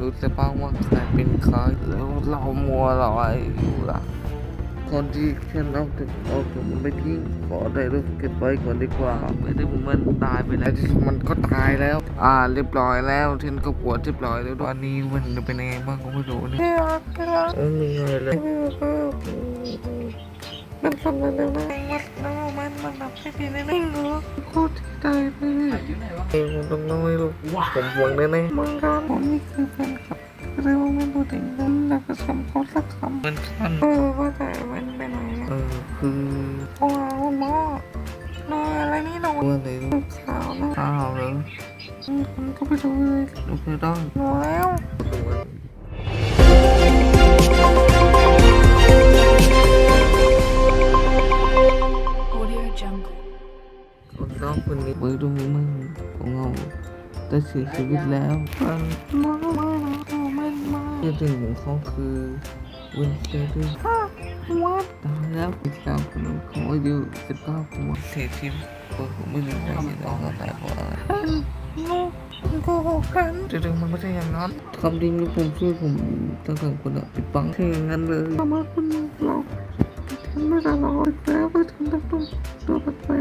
รู้แต่บ้างว่าใครเป็นใครแล้วเรามัวเราอะไรอยู่ล่ะก่อนที่ฉันเอาถึงเอาถึงมันไปทิ้งขอได้รูปเก็บไว้ก่อนดีกว่าไม่ได้มันตายไปแล้วที่มันก็ตายแล้ว อ่าเรียบร้อยแล้วฉันก็ปวดเรียบร้อยแล้วตอนนี้มันเป็นยังไงบ้างก็ไม่รู้เนี่ยไม่มีอะไรเลยมันทำอะไรนะมันมันมันแบบไม่ดีแน่ๆเหรอโคตรใจไปเลยเอง ผมต้องน้อยลูกผมหวงแน่ๆมึงครับผมนี่คือแฟนคลับเรื่องมันดูถึงนั้นแล้วก็สมเขาสักคำมันคันเออว่าแต่มันไปไหนอะเออคือว้าวมานอนอะไรนี่นอนอะไรลูกขาวนะขาวเหรออืมผมก็ไปดูเลยดูไปได้นอนแล้ว Audio Jungle. คนน้องคนนี้เบอร์ดูมึงของเราได้เสียชีวิตแล้วมันมามามามันมาเรื่องของเขาคือวินเซอร์วัดตายแล้วสิบเก้าคนของอายุสิบเก้าคนเสียชีวิตคนผมไม่รู้ว่าจะต้องอะไรเพราะอะไรโกหกกันจริงๆมันไม่ใช่อย่างนั้นคำดีนี้ผมช่วยผมทั้งสองคนอะปิดบังแค่อย่างนั้นเลยทำไมคุณหลอกฉันไม่ได้หลอกแล้วก็ทำแบบตัวแปลก